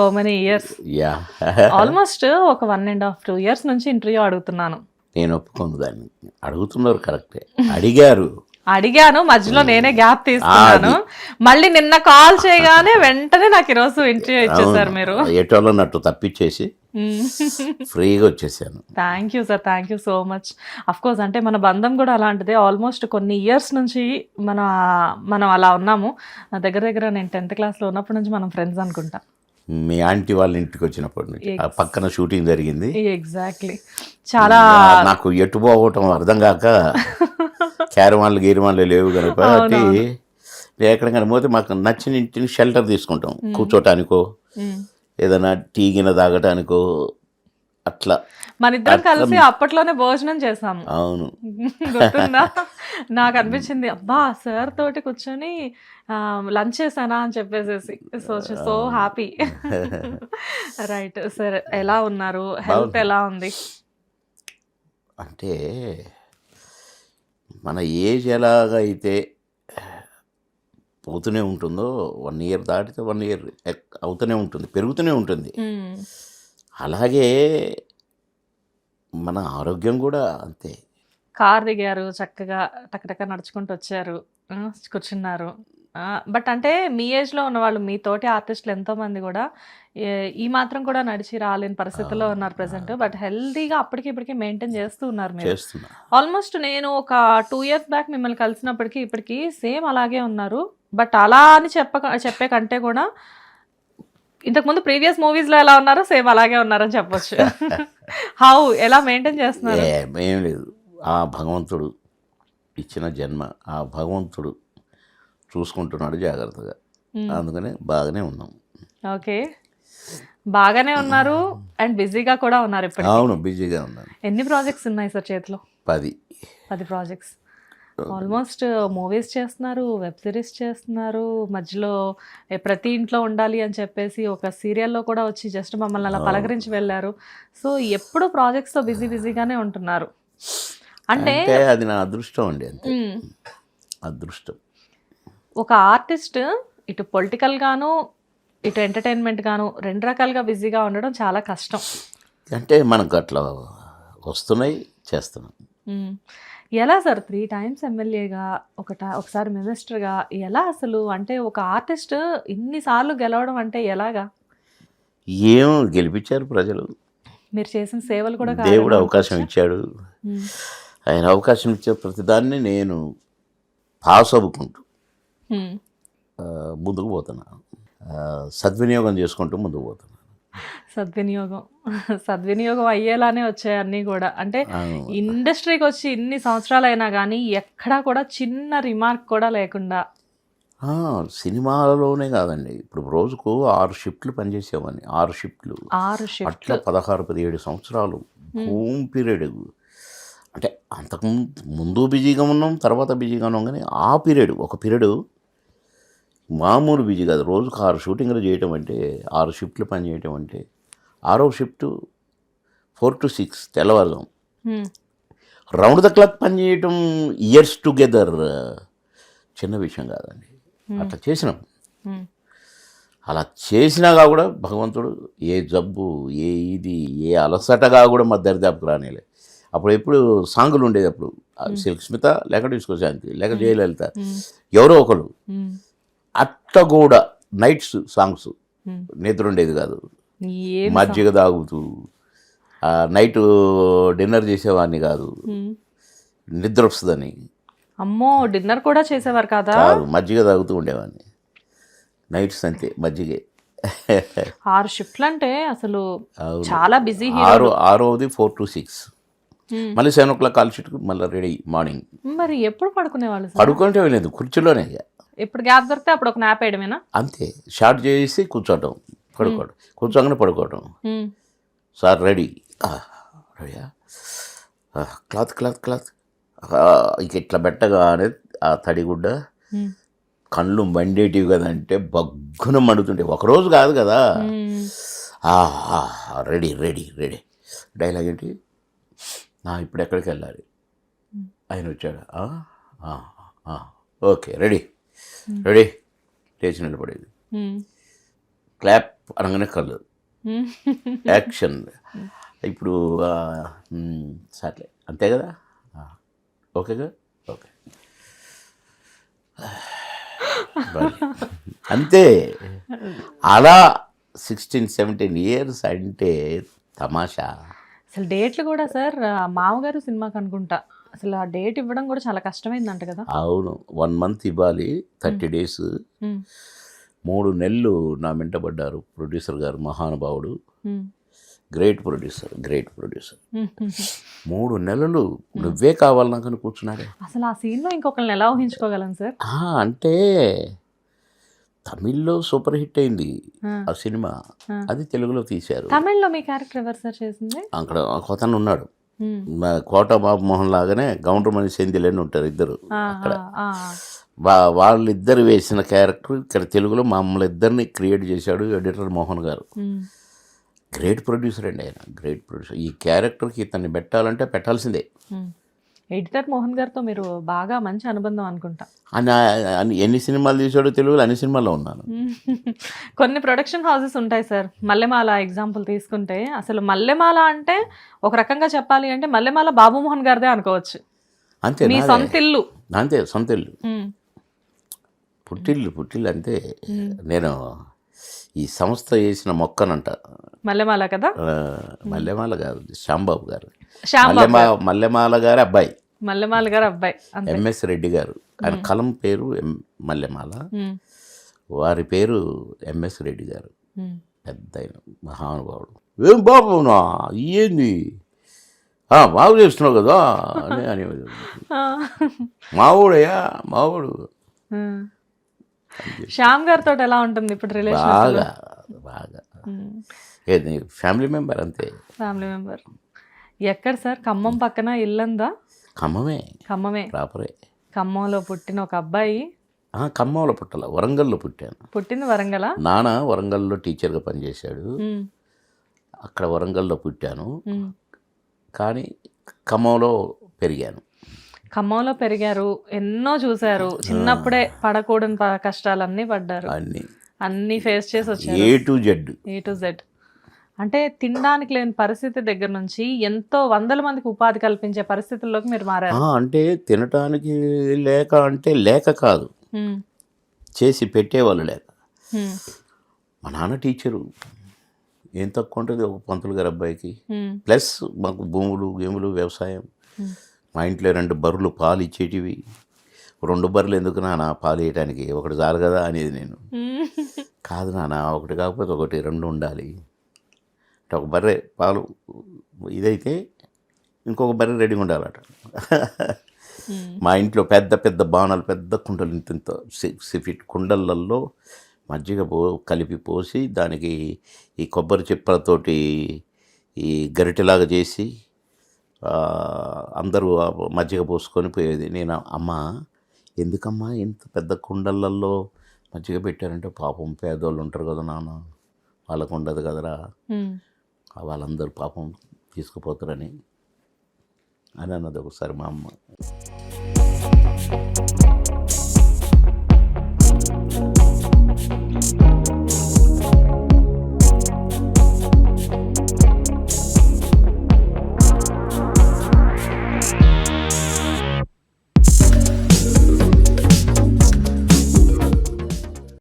So many years yeah almost ఒక one and half two years నుంచి interview అడుగుతున్నాను. నేను ఒప్పుకుంది దాన్ని. అడుగుతున్నారు కరెక్టే. అడిగారు. అడిగాను మధ్యలో నేనే గ్యాప్ తీసుకున్నాను. మళ్ళీ నిన్న కాల్ చేయగానే వెంటనే నాకు ఈరోజు ఇంటర్వ్యూ ఇచ్చేసారు మీరు. ఎటోళ్ళన్నట్టు తప్పించేసి ఫ్రీగా వచ్చేసాను. Thank you sir thank you so much of course అంటే మన బంధం కూడా అలాంటిదే. ఆల్మోస్ట్ కొన్ని ఇయర్స్ నుంచి మన మనం అలా ఉన్నాము. దగ్గర దగ్గర నేను టెన్త్ క్లాస్లో ఉన్నప్పటి నుంచి మనం ఫ్రెండ్స్ అనుకుంటా. మీ ఆంటీ వాళ్ళ ఇంటికి వచ్చినప్పటి నుంచి. ఆ పక్కన షూటింగ్ జరిగింది. ఎగ్జాక్ట్లీ చాలా నాకు ఎటు పోవటం అర్థం కాక క్యారమాన్లు గీరమాన్లు లేవు కనుక కాబట్టి నేను ఎక్కడికైనా పోతే మాకు నచ్చిన ఇంటిని షెల్టర్ తీసుకుంటాం. కూర్చోటానికో. ఏదైనా టీ గిన్నె తాగటానికో అట్లా. మన ఇద్దరం కలిసి అప్పట్లోనే భోజనం చేసాము. అవును. గుర్తుందా? నాకు అనిపించింది అబ్బా సార్ తోటి కూర్చొని లంచ్ చేశానా అని చెప్పేసేసి. So so happy. Right sir ఎలా ఉన్నారు? హెల్త్ ఎలా ఉంది? అంటే మన ఏజ్ ఎలాగైతే పోతూనే ఉంటుందో వన్ ఇయర్ దాటితే వన్ ఇయర్ అవుతూనే ఉంటుంది పెరుగుతూనే ఉంటుంది. అలాగే మన ఆరోగ్యం కూడా అంతే. కార్ దిగారు చక్కగా టకటక నడుచుకుంటూ వచ్చారు కూర్చున్నారు. బట్ అంటే మీ ఏజ్లో ఉన్న వాళ్ళు మీ తోటి ఆర్టిస్టులు ఎంతో మంది కూడా ఈ మాత్రం కూడా నడిచి రాలేని పరిస్థితిలో ఉన్నారు ప్రెసెంట్ బట్ హెల్తీగా అప్పటికి ఇప్పటికి మెయింటైన్ చేస్తూ ఉన్నారు మీరు. ఆల్మోస్ట్ నేను ఒక టూ ఇయర్స్ బ్యాక్ మిమ్మల్ని కలిసినప్పటికీ ఇప్పటికి సేమ్ అలాగే ఉన్నారు. బట్ అలా అని చెప్ప చెప్పే కంటే కూడా ఇంతకుముందు ప్రీవియస్ మూవీస్లో ఎలా ఉన్నారో సేమ్ అలాగే ఉన్నారని చెప్పొచ్చు. హౌ ఎలా మెయింటైన్ చేస్తున్నారు? ఏ- లేదు. ఆ భగవంతుడు ఇచ్చిన జన్మ ఆ భగవంతుడు చూసుకుంటున్నాడు జాగ్రత్తగా. మ్మ్. అందుకనే బాగానే ఉన్నాం. ఓకే. బాగానే ఉన్నారు అండ్ బిజీగా కూడా ఉన్నారు ఇప్పుడు అవును బిజీగా ఉన్నాను ఎన్ని ప్రాజెక్ట్స్ ఉన్నాయి సార్ చేతిలో? పది. పది ప్రాజెక్ట్స్. ఆల్మోస్ట్ మూవీస్ చేస్తున్నారు వెబ్ సిరీస్ చేస్తున్నారు మధ్యలో ప్రతి ఇంట్లో ఉండాలి అని చెప్పేసి ఒక సీరియల్లో కూడా వచ్చి జస్ట్ మమ్మల్ని అలా పలకరించి వెళ్ళారు. సో ఎప్పుడు ప్రాజెక్ట్స్తో బిజీ బిజీగానే ఉంటున్నారు. అంటే అది నా అదృష్టం అండి అదృష్టం. ఒక ఆర్టిస్ట్ ఇటు పొలిటికల్ గాను ఇటు ఎంటర్టైన్మెంట్ గాను రెండు రకాలుగా బిజీగా ఉండడం చాలా కష్టం. అంటే మనకు అట్లా వస్తున్నాయి చేస్తున్నాం. ఎలా సార్ త్రీ టైమ్స్ ఎమ్మెల్యేగా ఒక ఒకసారి మినిస్టర్గా ఎలా అసలు? అంటే ఒక ఆర్టిస్ట్ ఇన్నిసార్లు గెలవడం అంటే ఎలాగా? ఏం గెలిపించారు ప్రజలు? మీరు చేసిన సేవలు కూడా దేవుడు అవకాశం? ఇచ్చాడు. ఆయన అవకాశం ఇచ్చే ప్రతిదాన్ని నేను పాస్ అవ్వుకుంటూ ముందుకు పోతున్నాను సద్వినియోగం చేసుకుంటూ ముందుకు పోతున్నాను సద్వినియోగం. సద్వినియోగం అయ్యేలానే వచ్చాయి అన్నీ కూడా. అంటే. ఇండస్ట్రీకి వచ్చి ఇన్ని సంవత్సరాలు అయినా కానీ ఎక్కడా కూడా చిన్న రిమార్క్ కూడా లేకుండా. సినిమాలలోనే కాదండి. ఇప్పుడు రోజుకు ఆరు షిఫ్ట్లు పనిచేసేవాడిని. ఆరు షిఫ్ట్లు. ఆరు షిఫ్ట్ అట్లా పదహారు పదిహేడు సంవత్సరాలు. హోమ్. పీరియడ్. అంటే అంతకు ముందు- ముందు బిజీగా ఉన్నాం తర్వాత బిజీగా ఉన్నాం కానీ ఆ పీరియడ్ ఒక పీరియడ్ మామూలు బిజీ కాదు. రోజుకు ఆరు షూటింగ్లు చేయటం అంటే ఆరు షిఫ్ట్లు పని చేయటం అంటే ఆరో షిఫ్ట్ ఫోర్ టు సిక్స్ తెల్లవారుదాం రౌండ్ ద క్లాక్ పని చేయటం ఇయర్స్ టుగెదర్ చిన్న విషయం కాదండి. అట్లా చేసినాం. అలా చేసినాగా కూడా భగవంతుడు ఏ జబ్బు ఏ ఇది ఏ అలసటగా కూడా మా దరిదాపుకు రానేలే. అప్పుడు ఎప్పుడు సాంగులు ఉండేది అప్పుడు. సిల్క్ స్మిత లేక డిస్కో శాంతి లేక జయలలిత. ఎవరో ఒకరు అట్ట కూడా నైట్స్ సాంగ్స్. నిద్ర ఉండేది కాదు. మజ్జిగ తాగుతూ ఆ నైట్ డిన్నర్ చేసేవాడిని కాదు. నిద్ర వస్తుందని అమ్మో డిన్నర్ కూడా చేసేవారు కదా? కాదు మజ్జిగ తాగుతూ ఉండేవాడిని. నైట్స్ అంతే మజ్జిగే. ఆరు షిఫ్ట్లు అంటే అసలు. చాలా బిజీ ఆరో ఆరోది ఫోర్ టు సిక్స్. మళ్ళీ సెవెన్ ఓ క్లాక్ కాల్ షీట్కి మళ్ళీ రెడీ మార్నింగ్. మరి ఎప్పుడు పడుకునేవాళ్ళు సార్? పడుకుంటే వెళ్ళేది కుర్చీలోనే. ఎప్పుడు గ్యాప్ దొరికితే అప్పుడు ఒక నాప్ వేయడమేనా? అంతే. షార్ట్ చేసి కూర్చోవటం పడుకోవడం. కూర్చోగానే పడుకోవటం. మ్మ్. Sir ready. రెడీయా? Cloth cloth cloth. ఇక ఇట్లా పెట్టగానే ఆ తడిగుడ్డ. కళ్ళు మండేటివి కదంటే బగ్గున మండుతుంటే. ఒకరోజు కాదు కదా. Ready ready ready. డైలాగ్ ఏంటి? "ఆ, ఇప్పుడు ఎక్కడికి వెళ్ళాలి? ఆయన వచ్చాడు? "ఆ? ఆ, ఆ, ఓకే రెడీ. రెడీ లేచి నిలబడేది. క్లాప్ అనగానే కళ్ళు. యాక్షన్ ఇప్పుడు ఆ, మ్, సర్లే. అంతే కదా? ఓకేగా ఓకే. అంతే. అలా సిక్స్టీన్ సెవెంటీన్ ఇయర్స్ అంటే తమాషా. అసలు డేట్లు కూడా సార్ మామగారు సినిమాకి అనుకుంటా అసలు ఆ డేట్ ఇవ్వడం కూడా చాలా కష్టమైందంట కదా. అవును. వన్ మంత్ ఇవ్వాలి థర్టీ డేస్. మూడు నెలలు నా వెంటబడ్డారు ప్రొడ్యూసర్ గారు మహానుభావుడు. Great producer great producer. మూడు నెలలు నువ్వే కావాలి నాకు కూర్చున్నాడే అసలు ఆ సీన్లో ఇంకొకరిని ఎలా ఊహించుకోగలం సార్? అంటే తమిళ్ళో సూపర్ హిట్ అయింది ఆ, సినిమా. అది తెలుగులో తీశారు. తమిళ్ళో మీ క్యారెక్టర్ ఎవరు సార్ చేసింది? అక్కడ ఒక అతను ఉన్నాడు. కోట బాబు మోహన్ లాగానే గౌండ్రమణి సెందిలని ఉంటారు ఇద్దరు అక్కడ. వాళ్ళిద్దరు వేసిన క్యారెక్టర్ ఇక్కడ తెలుగులో మమ్మల్ని ఇద్దరిని క్రియేట్ చేశాడు ఎడిటర్ మోహన్ గారు. గ్రేట్ ప్రొడ్యూసర్ అండి ఆయన. గ్రేట్ ప్రొడ్యూసర్ ఈ క్యారెక్టర్కి ఇతన్ని పెట్టాలంటే పెట్టాల్సిందే. ఎడిటర్ మోహన్ గారితో మీరు బాగా మంచి అనుబంధం అనుకుంటా ఎన్ని సినిమాలు తీశాడో తెలుగులో అన్ని సినిమాల్లో ఉన్నాను. కొన్ని ప్రొడక్షన్ హౌసెస్ ఉంటాయి సార్ మల్లెమాల ఎగ్జాంపుల్ తీసుకుంటే అసలు మల్లెమాల అంటే ఒక రకంగా చెప్పాలి అంటే మల్లెమాల బాబు మోహన్ గారిదే అనుకోవచ్చు అంతే మీ. సొంత ఇల్లు అంతే సొంత ఇల్లు పుట్టిల్లు పుట్టిల్లు అంతే. నేను ఈ సంస్థ చేసిన మొక్కనంట. మల్లెమాల కదా? మల్లెమాల గారు శ్యాంబాబు గారు. శ్యామ్ బాబు మల్లెమా మల్లెమాల గారి అబ్బాయి. మల్లెమాల గారు అబ్బాయి ఎంఎస్ రెడ్డి గారు. ఆయన కలం పేరు మల్లెమాల. వారి పేరు ఎంఎస్ రెడ్డి గారు. పెద్ద మహానుభావుడు. ఏం బాబునా ఏంది? బాగు చేస్తున్నావు కదా? అని ఆ. మావుడయ్యా మావుడు. శ్యామ్ గారితో ఎలా ఉంటుంది ఇప్పుడు రిలేషన్ బాగా బాగా. ఏది ఫ్యామిలీ మెంబర్ అంతే. ఫ్యామిలీ మెంబర్ ఎక్కడ సార్? ఖమ్మం పక్కన ఇల్లందా? ఖమ్మమే. ఖమ్మమే. ప్రాపరే. ఖమ్మంలో పుట్టిన ఒక అబ్బాయి? ఖమ్మంలో పుట్టాల వరంగల్లో పుట్టాను. పుట్టింది వరంగల? నాన్న వరంగల్లో టీచర్గా పనిచేశాడు. అక్కడ వరంగల్లో పుట్టాను. కానీ ఖమ్మంలో పెరిగాను. ఖమ్మంలో పెరిగారు ఎన్నో చూశారు. చిన్నప్పుడే పడకూడని కష్టాలన్నీ పడ్డారు. అన్ని. అన్ని ఫేస్ చేసి వచ్చారు. A to Z A to Z అంటే తినడానికి లేని పరిస్థితి దగ్గర నుంచి ఎంతో వందల మందికి ఉపాధి కల్పించే పరిస్థితుల్లోకి మీరు మారారు. అంటే తినటానికి లేక అంటే లేక కాదు. చేసి పెట్టేవాళ్ళు లేక. మా నాన్న టీచరు. ఏం తక్కువ ఉంటుంది ఒక పంతులు గారి అబ్బాయికి. ప్లస్ మాకు భూములు గేములు వ్యవసాయం. మా ఇంట్లో రెండు బర్రెలు పాలు ఇచ్చేటివి. రెండు బర్రెలు ఎందుకు నాన్న పాలు వేయటానికి ఒకటి చాలు కదా అనేది నేను. కాదు నాన్న ఒకటి కాకపోతే ఒకటి రెండు ఉండాలి. అంటే ఒక బర్రె పాలు ఇదైతే ఇంకొక బర్రె రెడీగా ఉండాలట. మా ఇంట్లో పెద్ద పెద్ద బాణాలు పెద్ద కుండలు ఇంత ఇంత సిక్స్ ఫీట్ కుండలల్లో మజ్జిగ పో కలిపి పోసి దానికి ఈ కొబ్బరి చిప్పలతోటి ఈ గరిటెలాగా చేసి అందరూ మజ్జిగ పోసుకొని పోయేది. నేను అమ్మ ఎందుకమ్మా ఇంత పెద్ద కుండలల్లో మజ్జిగ పెట్టారంటే పాపం పేదోళ్ళు ఉంటారు కదా నాన్న వాళ్ళకు ఉండదు కదరా. వాళ్ళందరూ పాపం తీసుకుపోతారని అని అన్నది ఒకసారి మా అమ్మ.